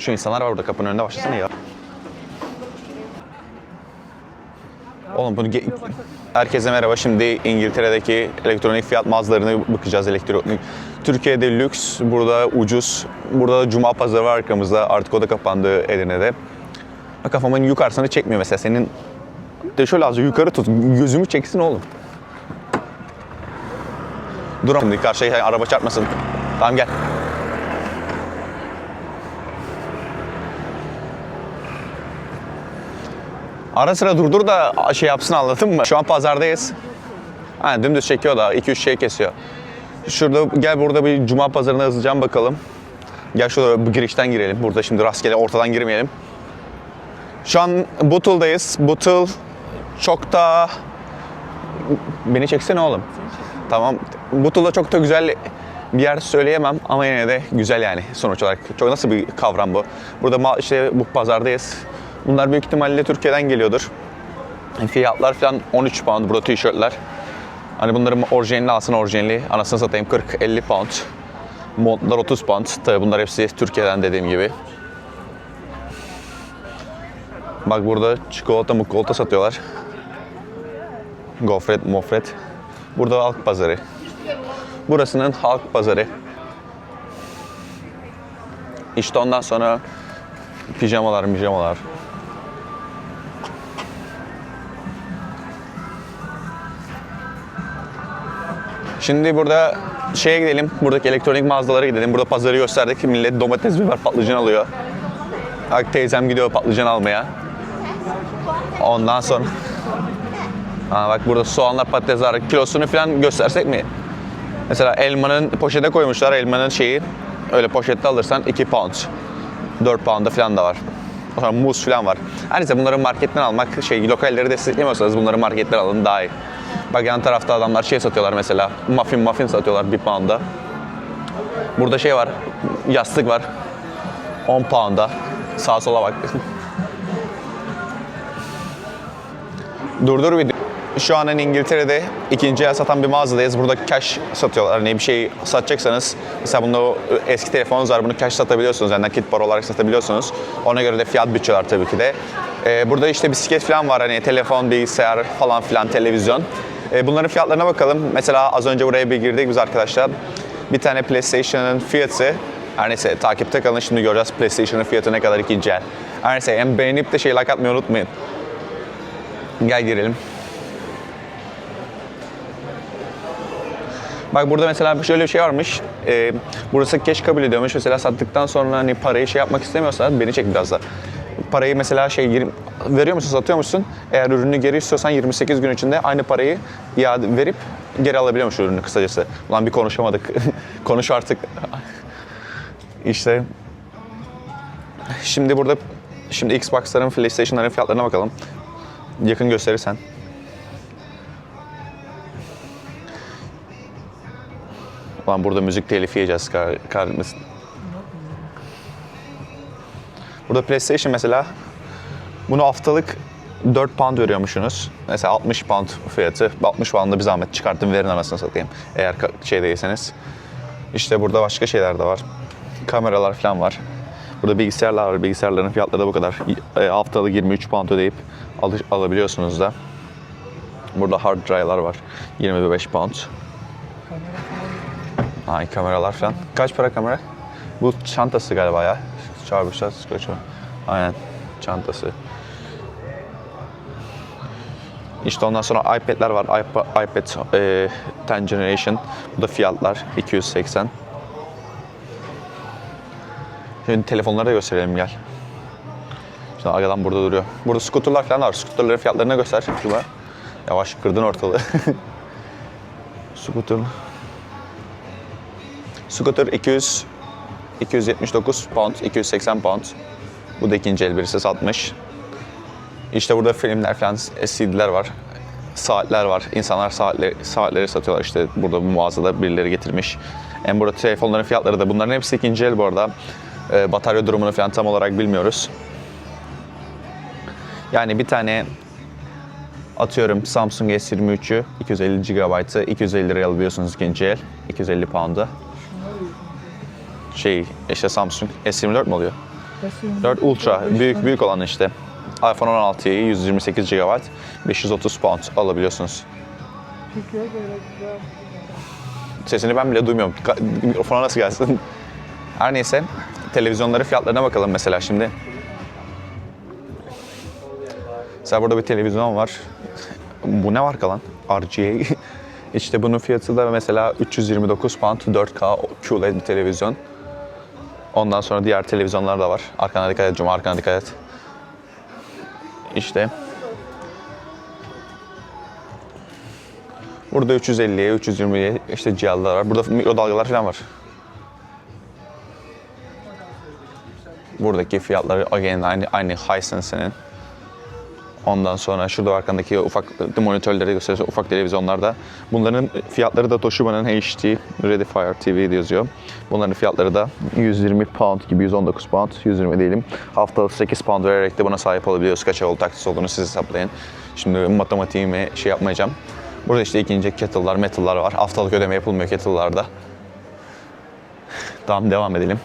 Şu insanlar var burada kapının önünde başlasana ya. Oğlum bunu Herkese merhaba. Şimdi İngiltere'deki elektronik fiyat mağazalarına bakacağız. Elektronik. Türkiye'de lüks, burada ucuz. Burada da Cuma pazarı var arkamızda. Artık o da kapandı Edirne'de. Kafamın yukarısını çekmiyor mesela. Senin de şöyle azıcık yukarı tut. Gözümü çeksin oğlum. Dur ama karşıya araba çarpmasın. Tamam gel. Ara sıra durdur da şey yapsın anladın mı? Şu an pazardayız. Ha, dümdüz çekiyor da 2-3 şey kesiyor. Şurada gel burada bir cuma pazarına hızlıca bakalım. Gel şurada bu girişten girelim. Burada şimdi rastgele ortadan girmeyelim. Şu an Butul'dayız. Butul çok da... Beni çeksene oğlum. Tamam. Butul'da çok da güzel bir yer söyleyemem ama yine de güzel yani sonuç olarak. Çok nasıl bir kavram bu? Burada işte bu pazardayız. Bunlar büyük ihtimalle Türkiye'den geliyordur. Fiyatlar falan 13 pound burada tişörtler. Hani bunların orijinalini alsın orijinali. Anasını satayım 40-50 pound. Montlar 30 pound. Tabii bunlar hepsi Türkiye'den dediğim gibi. Bak burada çikolata mukolata satıyorlar. Gofret, mofret. Burada halk pazarı. Burasının halk pazarı. İşte ondan sonra pijamalar, pijamalar. Şimdi burada şeye gidelim, buradaki elektronik mağazalara gidelim. Burada pazarı gösterdik. Millet domates, biber, patlıcan alıyor. Bak teyzem gidiyor patlıcan almaya. Ondan sonra... Ha bak burada soğanlar, patatesler, kilosunu falan göstersek mi? Mesela elmanın poşete koymuşlar, elmanın şeyi. Öyle poşette alırsan 2 pound. 4 pound'a falan da var. Zaman muz falan var. Her neyse bunları marketten almak, şey lokalleri desteklemiyorsanız bunları marketten alın daha iyi. Bak yan tarafta adamlar şey satıyorlar mesela. Muffin muffin satıyorlar 1 pound'a. Burada şey var, yastık var. 10 pound'a. Sağa sola bak. Durdur video. Şu an hani İngiltere'de ikinci el satan bir mağazadayız. Burada cash satıyorlar. Hani bir şey satacaksanız mesela bunda eski telefonunuz var bunu cash satabiliyorsunuz. Yani nakit para olarak satabiliyorsunuz. Ona göre de fiyat biçiyorlar tabii ki de. Ee, burada işte bisiklet falan var hani telefon, bilgisayar falan filan, televizyon. Ee, bunların fiyatlarına bakalım. Mesela az önce buraya bir girdik biz arkadaşlar. Bir tane PlayStation'ın fiyatı her neyse takipte kalın şimdi göreceğiz PlayStation'ın fiyatı ne kadar ikinci el. Her neyse hem beğenip de şey like atmayı unutmayın. Gel girelim. Bak burada mesela şöyle bir şey varmış. Ee, burası cash kabul ediyormuş. Mesela sattıktan sonra hani parayı şey yapmak istemiyorsan beni çek biraz da. Parayı mesela şey 20 veriyor musun, satıyor musun? Eğer ürünü geri istiyorsan 28 gün içinde aynı parayı iade verip geri alabiliyormuş ürünü kısacası. Ulan bir konuşamadık. Konuş artık. işte şimdi burada şimdi Xbox'ların, PlayStation'ların fiyatlarına bakalım. Yakın gösterirsen. Ulan burada müzik telifi yiyeceğiz kar, kahretmesin. Burada PlayStation mesela bunu haftalık 4 pound veriyormuşsunuz. Mesela 60 pound fiyatı. 60 pound'da bir zahmet çıkartın verin anasını satayım. Eğer şey değilseniz. İşte burada başka şeyler de var. Kameralar falan var. Burada bilgisayarlar var. Bilgisayarların fiyatları da bu kadar. E, haftalık 23 pound ödeyip al- alabiliyorsunuz da. Burada hard drive'lar var. 25 pound. Ay kameralar falan. Kaç para kamera? Bu çantası galiba ya. Çarpışlar, o? Aynen çantası. İşte ondan sonra iPad'ler var. iPad, iPad e, 10 Generation. Bu da fiyatlar 280. Şimdi telefonları da gösterelim gel. Şimdi arkadan burada duruyor. Burada skuterlar falan var. Skuterların fiyatlarını göster. Şurada. Yavaş kırdın ortalığı. Skuter. Scooter 200 279 pound, 280 pound. Bu da ikinci el birisi satmış. İşte burada filmler falan, CD'ler var. Saatler var. İnsanlar saatleri, saatleri satıyorlar işte burada bu mağazada birileri getirmiş. Hem burada telefonların fiyatları da bunların hepsi ikinci el bu arada. Ee, batarya durumunu falan tam olarak bilmiyoruz. Yani bir tane atıyorum Samsung S23'ü 250 GB'ı 250 liraya alabiliyorsunuz ikinci el. 250 pound'a şey işte Samsung S24 mi oluyor? 4 Ultra büyük büyük olan işte. iPhone 16'yı 128 GB 530 pound alabiliyorsunuz. Sesini ben bile duymuyorum. Mikrofona nasıl gelsin? Her neyse televizyonların fiyatlarına bakalım mesela şimdi. Mesela burada bir televizyon var. Bu ne var kalan? RGA. işte bunun fiyatı da mesela 329 pound 4K QLED bir televizyon. Ondan sonra diğer televizyonlar da var. Arkana dikkat et Cuma, arkana dikkat et. İşte. Burada 350'ye, 320'ye işte cihazlar var. Burada mikrodalgalar falan var. Buradaki fiyatları again aynı, aynı Hisense'nin. Ondan sonra şurada arkandaki ufak monitörleri gösteriyor, ufak televizyonlarda. Bunların fiyatları da Toshiba'nın HD Redifire TV yazıyor. Bunların fiyatları da 120 pound gibi 119 pound, 120 değilim. Haftalık 8 pound vererek de buna sahip olabiliyoruz. Kaç oldu taksit olduğunu siz hesaplayın. Şimdi matematiğimi şey yapmayacağım. Burada işte ikinci kettle'lar, metal'lar var. Haftalık ödeme yapılmıyor kettle'larda. Tamam devam edelim.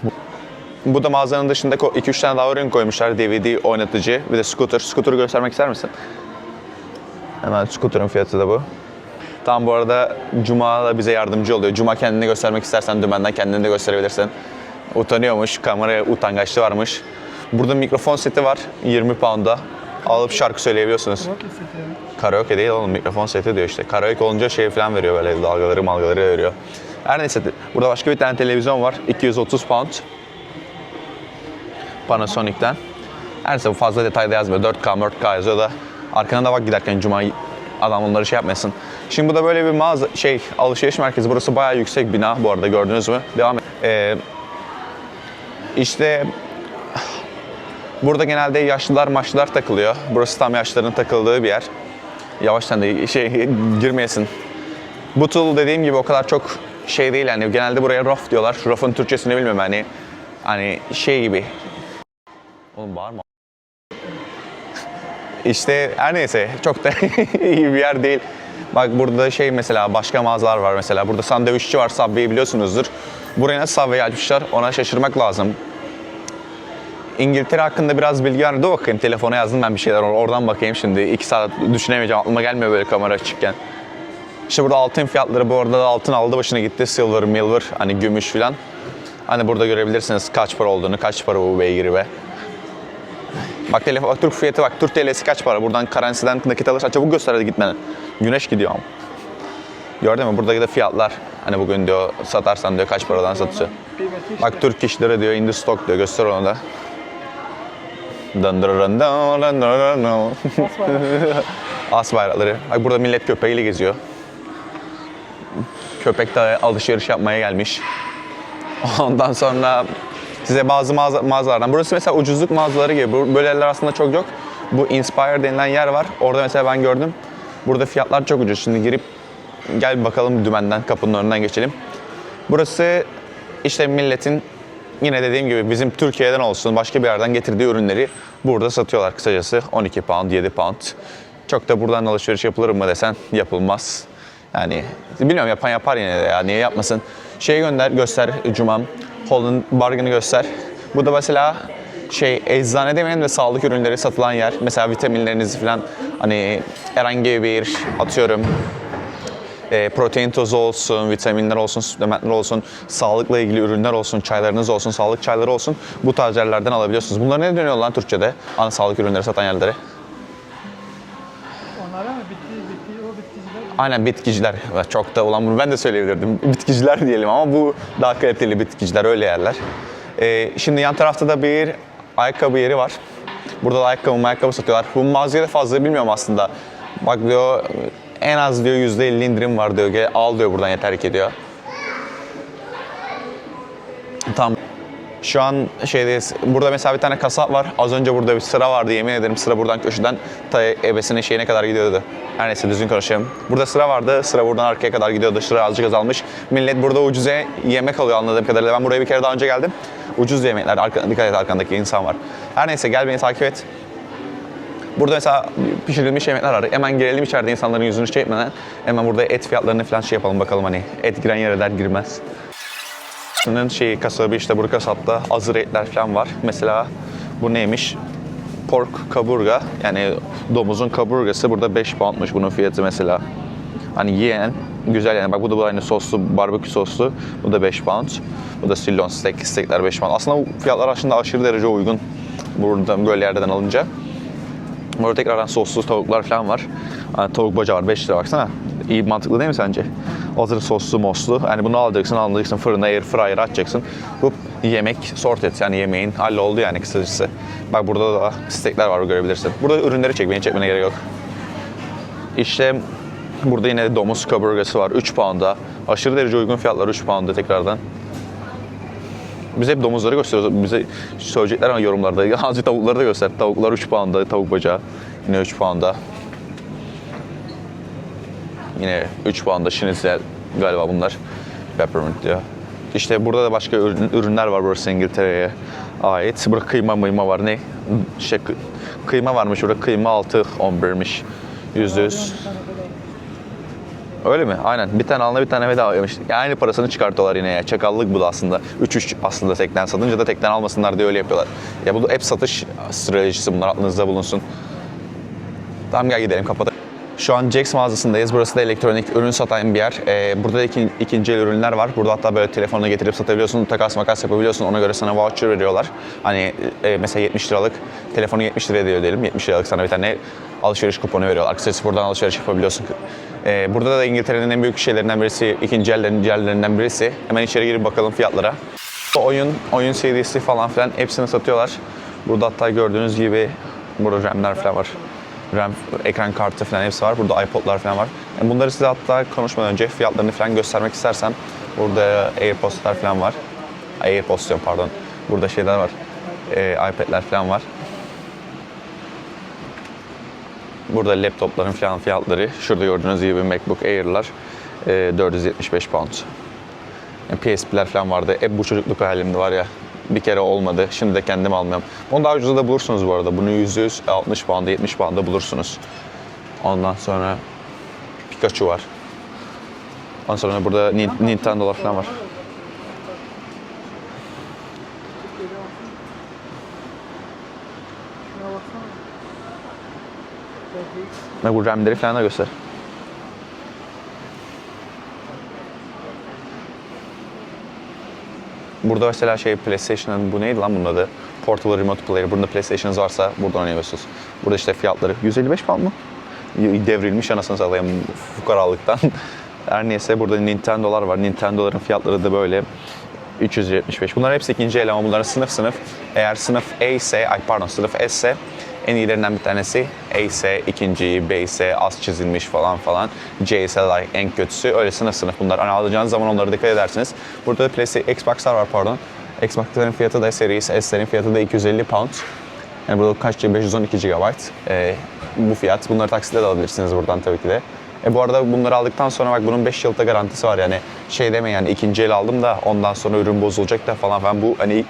Bu da mağazanın dışında 2-3 tane daha ürün koymuşlar. DVD oynatıcı bir de scooter. Scooter'ı göstermek ister misin? Hemen scooter'ın fiyatı da bu. Tam bu arada Cuma da bize yardımcı oluyor. Cuma kendini göstermek istersen dümenden kendini de gösterebilirsin. Utanıyormuş, kameraya utangaçlı varmış. Burada mikrofon seti var 20 pound'a. Alıp şarkı söyleyebiliyorsunuz. Karaoke değil oğlum mikrofon seti diyor işte. Karaoke olunca şey falan veriyor böyle dalgaları malgaları veriyor. Her neyse burada başka bir tane televizyon var. 230 pound. Panasonic'ten. Her neyse bu fazla detayda yazmıyor. 4K, 4K yazıyor da arkana da bak giderken Cuma adam onları şey yapmasın. Şimdi bu da böyle bir mağaza, şey alışveriş merkezi. Burası bayağı yüksek bina bu arada gördünüz mü? Devam et. Ee, işte burada genelde yaşlılar maçlılar takılıyor. Burası tam yaşlıların takıldığı bir yer. Yavaştan da şey girmeyesin. Butul dediğim gibi o kadar çok şey değil yani genelde buraya raf diyorlar. Rafın Türkçesini bilmiyorum hani hani şey gibi Oğlum bağırma. İşte her neyse çok da iyi bir yer değil. Bak burada şey mesela başka mağazalar var mesela. Burada sandviççi var Subway'i biliyorsunuzdur. Buraya nasıl Subway'i açmışlar ona şaşırmak lazım. İngiltere hakkında biraz bilgi var. Dur bakayım telefona yazdım ben bir şeyler oradan bakayım şimdi. İki saat düşünemeyeceğim aklıma gelmiyor böyle kamera açıkken. İşte burada altın fiyatları bu arada da altın aldı başına gitti. Silver, milver hani gümüş filan. Hani burada görebilirsiniz kaç para olduğunu, kaç para bu beygiri be. Bak telefon, bak Türk fiyatı bak. Türk TL'si kaç para? Buradan karansiden nakit alırsan çabuk göster hadi gitmeden. Güneş gidiyor ama. Gördün mü? Buradaki de fiyatlar. Hani bugün diyor satarsan diyor kaç paradan satıyor. Bak Türk işleri diyor, indi stock diyor. Göster onu da. Dın dın dın dın. As bayrakları. Bak burada millet köpeğiyle geziyor. Köpek de alışveriş yapmaya gelmiş. Ondan sonra size bazı mağaza, mağazalardan. Burası mesela ucuzluk mağazaları gibi. Böyle yerler aslında çok yok. Bu Inspire denilen yer var. Orada mesela ben gördüm. Burada fiyatlar çok ucuz. Şimdi girip gel bakalım dümenden kapının önünden geçelim. Burası işte milletin yine dediğim gibi bizim Türkiye'den olsun başka bir yerden getirdiği ürünleri burada satıyorlar kısacası. 12 pound, 7 pound. Çok da buradan alışveriş yapılır mı desen yapılmaz. Yani bilmiyorum yapan yapar yine de ya niye yapmasın. Şey gönder göster Cumam. Holland Bargain'ı göster. Bu da mesela şey eczane demeyelim de sağlık ürünleri satılan yer. Mesela vitaminlerinizi falan hani herhangi bir atıyorum e, protein tozu olsun, vitaminler olsun, suplementler olsun, sağlıkla ilgili ürünler olsun, çaylarınız olsun, sağlık çayları olsun bu tarz yerlerden alabiliyorsunuz. Bunlar ne dönüyor lan Türkçe'de? Ana sağlık ürünleri satan yerlere. Aynen bitkiciler. Çok da ulan bunu ben de söyleyebilirdim. Bitkiciler diyelim ama bu daha kaliteli bitkiciler öyle yerler. Ee, şimdi yan tarafta da bir ayakkabı yeri var. Burada da ayakkabı ayakkabı satıyorlar. Bu mağazaya da fazla bilmiyorum aslında. Bak diyor en az diyor %50 indirim var diyor. Gel, al diyor buradan yeter ki diyor. Tam şu an şeydeyiz. Burada mesela bir tane kasap var. Az önce burada bir sıra vardı yemin ederim. Sıra buradan köşeden ta ebesinin şeyine kadar gidiyordu. Her neyse düzgün konuşayım. Burada sıra vardı. Sıra buradan arkaya kadar gidiyordu. Sıra azıcık azalmış. Millet burada ucuza yemek alıyor anladığım kadarıyla. Ben buraya bir kere daha önce geldim. Ucuz yemekler. Arka, dikkat et arkandaki insan var. Her neyse gel beni takip et. Burada mesela pişirilmiş yemekler var. Hemen girelim içeride insanların yüzünü çekmeden. Hemen burada et fiyatlarını falan şey yapalım bakalım hani. Et giren yere der girmez. Bunun şey kasabı işte bu kasapta hazır etler falan var. Mesela Bu neymiş? Pork kaburga yani domuzun kaburgası burada 5 poundmuş bunun fiyatı mesela. Hani yiyen güzel yani bak bu da bu aynı soslu barbekü soslu. Bu da 5 pound. Bu da sirloin steak. Steakler 5 pound. Aslında bu fiyatlar aslında aşırı derece uygun. Burada böyle yerden alınca. Burada tekrardan soslu tavuklar falan var. Hani tavuk bacağı var 5 lira baksana. İyi mantıklı değil mi sence? Hazır soslu moslu. Yani bunu alacaksın, alacaksın fırına air fryer açacaksın. Bu yemek sort et yani yemeğin halloldu yani kısacası. Bak burada da steakler var görebilirsin. Burada ürünleri çek, beni çekmene gerek yok. İşte burada yine domuz kaburgası var 3 pound'a. Aşırı derece uygun fiyatlar 3 pound'a tekrardan. Biz hep domuzları gösteriyoruz. Bize söyleyecekler ama yorumlarda. Azıcık tavukları da göster. Tavuklar 3 pound'a, tavuk bacağı. Yine 3 pound'a. Yine 3 puanda schnitzel galiba bunlar. Peppermint diyor. İşte burada da başka ürün- ürünler var burası İngiltere'ye ait. Burada kıyma mıyma var. Ne? Şey, kı- kıyma varmış burada. Kıyma 6 11'miş. Yüzde yüz. Öyle mi? Aynen. Bir tane alına bir tane bedava yemiş. Yani aynı parasını çıkartıyorlar yine ya. Çakallık bu da aslında. 3-3 aslında tekten satınca da tekten almasınlar diye öyle yapıyorlar. Ya bu da hep satış stratejisi bunlar aklınızda bulunsun. Tamam gel gidelim kapatalım. Şu an Jax mağazasındayız. Burası da elektronik ürün satan bir yer. Ee, burada da iki, ikinci el ürünler var. Burada hatta böyle telefonuna getirip satabiliyorsun. Takas makas yapabiliyorsun. Ona göre sana voucher veriyorlar. Hani e, mesela 70 liralık telefonu 70 liraya diyor diyelim. 70 liralık sana bir tane alışveriş kuponu veriyorlar. Aksesuarı buradan alışveriş yapabiliyorsun. Ee, burada da İngiltere'nin en büyük şeylerinden birisi, ikinci ellerin yerlerinden birisi. Hemen içeri girip bakalım fiyatlara. Oyun, oyun CD'si falan filan hepsini satıyorlar. Burada hatta gördüğünüz gibi burada RAM'ler falan var. RAM, ekran kartı falan hepsi var. Burada iPod'lar falan var. Yani bunları size hatta konuşmadan önce fiyatlarını falan göstermek istersen burada AirPods'lar falan var. AirPods diyorum pardon. Burada şeyler var. Ee, iPad'ler falan var. Burada laptopların falan fiyatları. Şurada gördüğünüz gibi MacBook Air'lar e, 475 pound. Yani PSP'ler falan vardı. Hep bu çocukluk halimde var ya. Bir kere olmadı. Şimdi de kendim almıyorum. Onu daha ucuza da bulursunuz bu arada. Bunu 100 60 pound'a 70 pound'a bulursunuz. Ondan sonra Pikachu var. Ondan sonra burada Ni- Nintendo'lar falan var. Ve bu RAM'leri falan da göster. Burada mesela şey PlayStation'ın bu neydi lan bunun adı? Portable Remote Player. Burada PlayStation'ınız varsa buradan oynayabiliyorsunuz. Burada işte fiyatları 155 pound mu? Devrilmiş anasını satayım fukaralıktan. Her neyse burada Nintendo'lar var. Nintendo'ların fiyatları da böyle 375. Bunlar hepsi ikinci el ama bunların sınıf sınıf. Eğer sınıf A ise, ay pardon sınıf S ise en iyilerinden bir tanesi A ise ikinci, B ise az çizilmiş falan falan. C ise like en kötüsü. Öyle sınıf sınıf bunlar. Hani alacağınız zaman onlara dikkat edersiniz. Burada da PlayStation, Xbox'lar var pardon. Xbox'ların fiyatı da Series S'lerin fiyatı da 250 pound. Yani burada kaç GB? 512 GB. Ee, bu fiyat. Bunları taksitle de alabilirsiniz buradan tabii ki de. E bu arada bunları aldıktan sonra bak bunun 5 yılda garantisi var yani. Şey deme yani ikinci el aldım da ondan sonra ürün bozulacak da falan falan. Bu hani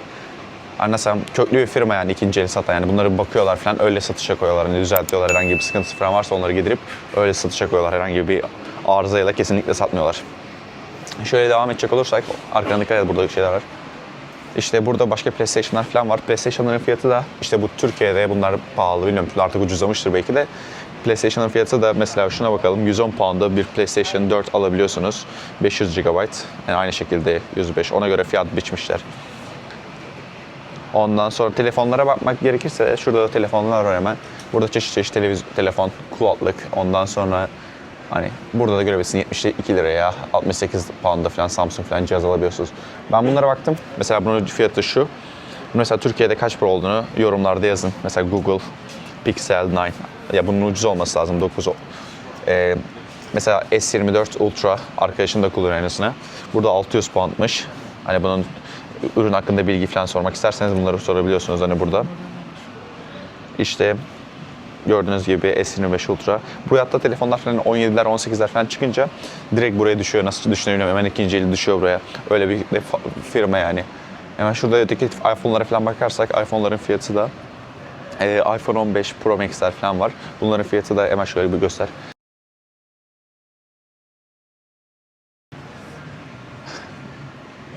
anlasam köklü bir firma yani ikinci el satan yani bunları bakıyorlar falan öyle satışa koyuyorlar. Hani düzeltiyorlar herhangi bir sıkıntısı falan varsa onları getirip öyle satışa koyuyorlar. Herhangi bir arızayla kesinlikle satmıyorlar. Şöyle devam edecek olursak arkana dikkat et burada şeyler var. İşte burada başka PlayStation'lar falan var. PlayStation'ların fiyatı da işte bu Türkiye'de bunlar pahalı bilmiyorum artık ucuzlamıştır belki de. PlayStation'ın fiyatı da mesela şuna bakalım 110 pound'a bir PlayStation 4 alabiliyorsunuz. 500 GB. Yani aynı şekilde 105. Ona göre fiyat biçmişler. Ondan sonra telefonlara bakmak gerekirse şurada da telefonlar var hemen. Burada çeşit çeşit televizyon, telefon, kulaklık. Ondan sonra hani burada da görebilirsin 72 liraya 68 pound'a falan Samsung falan cihaz alabiliyorsunuz. Ben bunlara baktım. Mesela bunun fiyatı şu. Mesela Türkiye'de kaç para olduğunu yorumlarda yazın. Mesela Google Pixel 9. Ya bunun ucuz olması lazım 9 o. Ee, mesela S24 Ultra arkadaşım da kullanıyor aynısını. Burada 600 poundmış. Hani bunun ürün hakkında bilgi falan sormak isterseniz bunları sorabiliyorsunuz hani burada. İşte gördüğünüz gibi S25 Ultra. Bu hatta telefonlar falan 17'ler 18'ler falan çıkınca direkt buraya düşüyor. Nasıl düşünüyor bilmiyorum. Hemen ikinci eli düşüyor buraya. Öyle bir firma yani. Hemen şurada öteki iPhone'lara falan bakarsak iPhone'ların fiyatı da e, iPhone 15 Pro Max'ler falan var. Bunların fiyatı da hemen şöyle bir göster.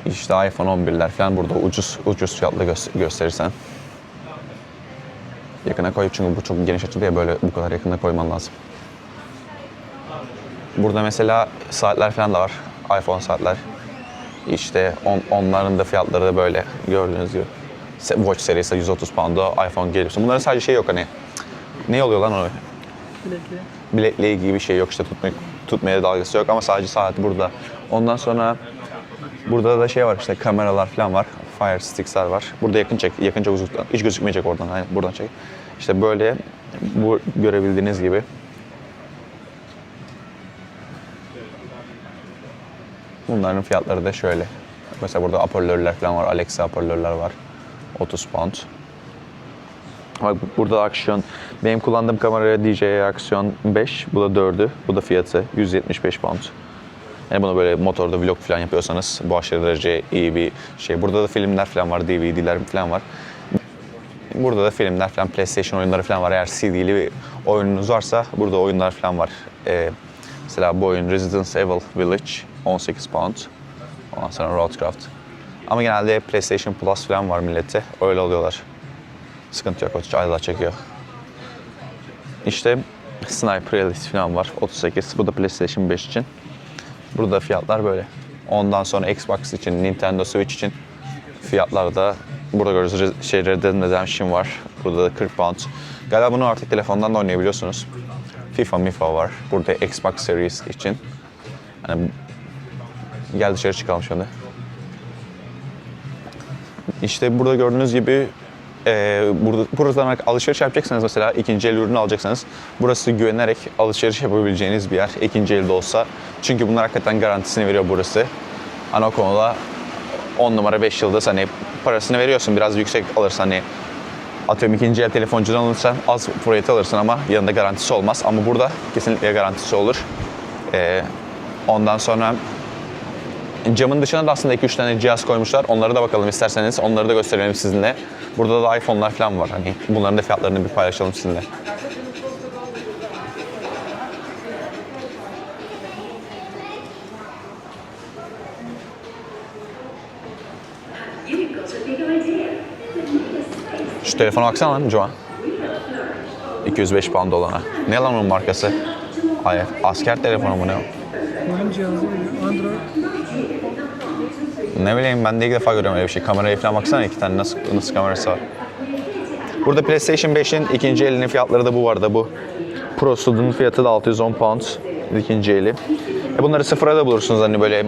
İşte iPhone 11'ler falan burada ucuz ucuz fiyatla gö- gösterirsen. Yakına koy çünkü bu çok geniş açılı ya böyle bu kadar yakına koyman lazım. Burada mesela saatler falan da var. iPhone saatler. İşte on, onların da fiyatları da böyle gördüğünüz gibi. Watch serisi 130 pound'a iPhone geliyorsun. Bunların sadece şey yok hani. Ne oluyor lan o? Bilekli. Bilekle ilgili bir şey yok işte tutmaya, tutmaya dalgası yok ama sadece saat burada. Ondan sonra burada da şey var işte kameralar falan var. Fire sticks'ler var. Burada yakın çek, yakınca uzaktan. Hiç gözükmeyecek oradan. Aynen buradan çek. İşte böyle bu görebildiğiniz gibi. Bunların fiyatları da şöyle. Mesela burada hoparlörler falan var. Alexa hoparlörler var. 30 pound. Bak burada aksiyon. Benim kullandığım kamera DJI Aksiyon 5. Bu da 4'ü. Bu da fiyatı 175 pound. Yani bunu böyle motorda vlog falan yapıyorsanız bu aşırı derece iyi bir şey. Burada da filmler falan var, DVD'ler falan var. Burada da filmler falan, PlayStation oyunları falan var. Eğer CD'li bir oyununuz varsa burada oyunlar falan var. Ee, mesela bu oyun Resident Evil Village 18 pound. Ondan sonra Roadcraft. Ama genelde PlayStation Plus falan var millette. Öyle oluyorlar. Sıkıntı yok. O aylar çekiyor. İşte Sniper Elite falan var. 38. Bu da PlayStation 5 için. Burada fiyatlar böyle. Ondan sonra Xbox için, Nintendo Switch için fiyatlar da burada görüyoruz. Şey, Red Dead Redemption var. Burada da 40 pound. Galiba bunu artık telefondan da oynayabiliyorsunuz. FIFA, MIFA var. Burada Xbox Series için. Yani gel dışarı çıkalım şimdi. İşte burada gördüğünüz gibi e, burada, buradan alışveriş yapacaksanız mesela ikinci el ürünü alacaksanız burası güvenerek alışveriş yapabileceğiniz bir yer. ikinci elde olsa. Çünkü bunlar hakikaten garantisini veriyor burası. Hani o konuda 10 numara 5 yıldız hani parasını veriyorsun biraz yüksek alırsan hani atıyorum ikinci el telefoncudan alırsan az fiyatı alırsın ama yanında garantisi olmaz. Ama burada kesinlikle garantisi olur. E, ondan sonra Camın dışına da aslında 2-3 tane cihaz koymuşlar. Onlara da bakalım isterseniz. Onları da gösterelim sizinle. Burada da iPhone'lar falan var. Hani bunların da fiyatlarını bir paylaşalım sizinle. Şu telefona baksana lan Joan. 205 pound olana. Ne lan onun markası? Ay, asker telefonu mu ne? Oyun cihazı. Android. Ne bileyim ben de ilk defa görüyorum öyle bir şey. Kameraya falan baksana iki tane nasıl, nasıl kamerası var. Burada PlayStation 5'in ikinci elinin fiyatları da bu vardı. Bu Pro Student'ın fiyatı da 610 pound ikinci eli. E bunları sıfıra da bulursunuz hani böyle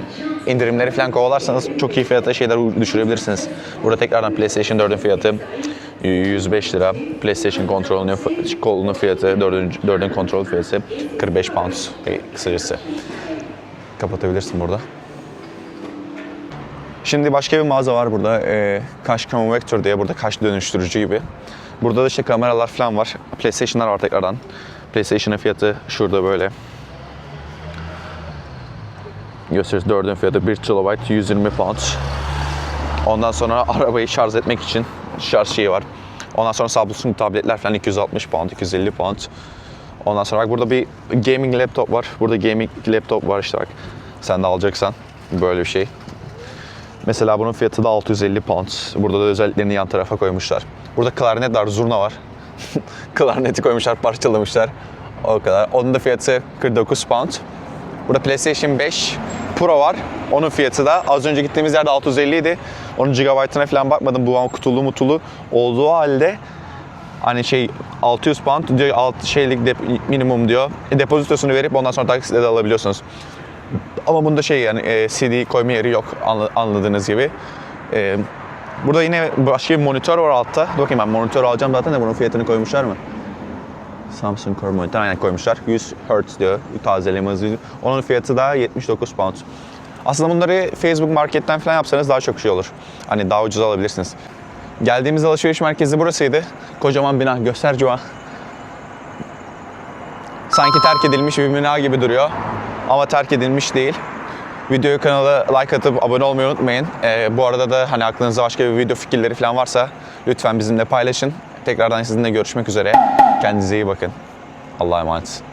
indirimleri falan kovalarsanız çok iyi fiyata şeyler düşürebilirsiniz. Burada tekrardan PlayStation 4'ün fiyatı 105 lira. PlayStation kontrolünün, kolunun fiyatı, 4'ün, 4'ün kontrol fiyatı 45 pound e, kısacası. Kapatabilirsin burada. Şimdi başka bir mağaza var burada. E, Kaş Convector diye burada kaş dönüştürücü gibi. Burada da işte kameralar falan var. PlayStation'lar var tekrardan. PlayStation'ın fiyatı şurada böyle. Gösteririz 4'ün fiyatı 1 TB 120 pound. Ondan sonra arabayı şarj etmek için şarj şeyi var. Ondan sonra Samsung tabletler falan 260 pound, 250 pound. Ondan sonra bak burada bir gaming laptop var. Burada gaming laptop var işte bak. Sen de alacaksan böyle bir şey. Mesela bunun fiyatı da 650 pound. Burada da özelliklerini yan tarafa koymuşlar. Burada klarnet var, zurna var. Klarneti koymuşlar, parçalamışlar. O kadar. Onun da fiyatı 49 pound. Burada PlayStation 5 Pro var. Onun fiyatı da az önce gittiğimiz yerde 650 idi. Onun gigabaytına falan bakmadım. Bu an kutulu mutulu olduğu halde hani şey 600 pound diyor 6 şeylik dep- minimum diyor. E, depozitosunu verip ondan sonra taksitle de alabiliyorsunuz. Ama bunda şey yani e, CD koyma yeri yok anla- anladığınız gibi. E, burada yine başka bir monitör var altta. Dur bakayım ben monitör alacağım zaten de bunun fiyatını koymuşlar mı? Samsung Core monitör aynen koymuşlar. 100 Hz diyor tazeleme hızı. Onun fiyatı da 79 pound. Aslında bunları Facebook Market'ten falan yapsanız daha çok şey olur. Hani daha ucuz alabilirsiniz. Geldiğimiz alışveriş merkezi burasıydı. Kocaman bina. Göster Joa. Sanki terk edilmiş bir bina gibi duruyor. Ama terk edilmiş değil. Videoyu kanala like atıp abone olmayı unutmayın. Ee, bu arada da hani aklınızda başka bir video fikirleri falan varsa lütfen bizimle paylaşın. Tekrardan sizinle görüşmek üzere. Kendinize iyi bakın. Allah'a emanet.